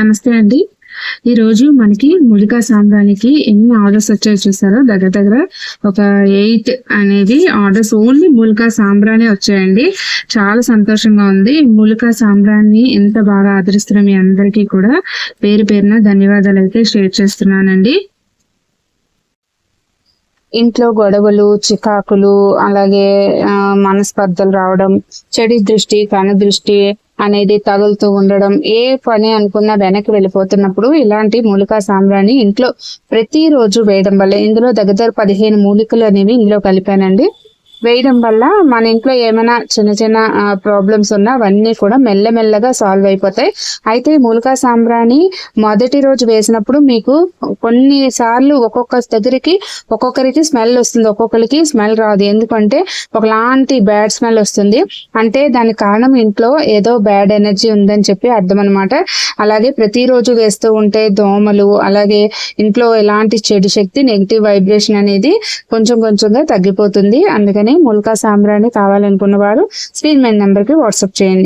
నమస్తే అండి. ఈ రోజు మనకి ములికా సాంబ్రానికి ఎన్ని ఆర్డర్స్ వచ్చాయో చూసారో? దగ్గర దగ్గర ఒక ఎయిట్ అనేది ఆర్డర్స్ ఓన్లీ ములికా సాంబ్రానే వచ్చాయండి. చాలా సంతోషంగా ఉంది. ములికా సాంబ్రాన్ని ఎంత బాగా ఆదరిస్తున్న మీ అందరికీ కూడా పేరు పేరున ధన్యవాదాలు అయితే షేర్ చేస్తున్నానండి. ఇంట్లో గొడవలు చికాకులు అలాగే మనస్పర్ధలు రావడం చెడు దృష్టి కణ దృష్టి అనేది తగులుతూ ఉండడం ఏ పని అనుకున్నా వెనక్కి వెళ్ళిపోతున్నప్పుడు ఇలాంటి మూలికా సాంబ్రాన్ని ఇంట్లో ప్రతిరోజు వేయడం వల్ల ఇందులో దగ్గర దగ్గర పదిహేను మూలికలు అనేవి ఇందులో కలిపానండి. వేయడం వల్ల మన ఇంట్లో ఏమైనా చిన్న చిన్న ప్రాబ్లమ్స్ ఉన్నా అవన్నీ కూడా మెల్లమెల్లగా సాల్వ్ అయిపోతాయి. అయితే ఈ మూలికా సాంబ్రాణి మొదటి రోజు వేసినప్పుడు మీకు కొన్నిసార్లు ఒక్కొక్క దగ్గరికి ఒక్కొక్కరికి స్మెల్ వస్తుంది. ఒక్కొక్కరికి స్మెల్ రాదు. ఎందుకంటే ఒకలాంటి బ్యాడ్ స్మెల్ వస్తుంది. అంటే దానికి కారణం ఇంట్లో ఏదో బ్యాడ్ ఎనర్జీ ఉందని చెప్పి అర్థం అనమాట అలాగే ప్రతిరోజు వేస్తూ ఉంటే దోమలు అలాగే ఇంట్లో ఎలాంటి చెడు శక్తి నెగిటివ్ వైబ్రేషన్ అనేది కొంచెం కొంచెంగా తగ్గిపోతుంది. అందుకని ముల్కా సాంబ్రాణి కావాలనుకున్న వారు స్క్రీన్ మెయిన్ నెంబర్కి వాట్సాప్ చేయండి.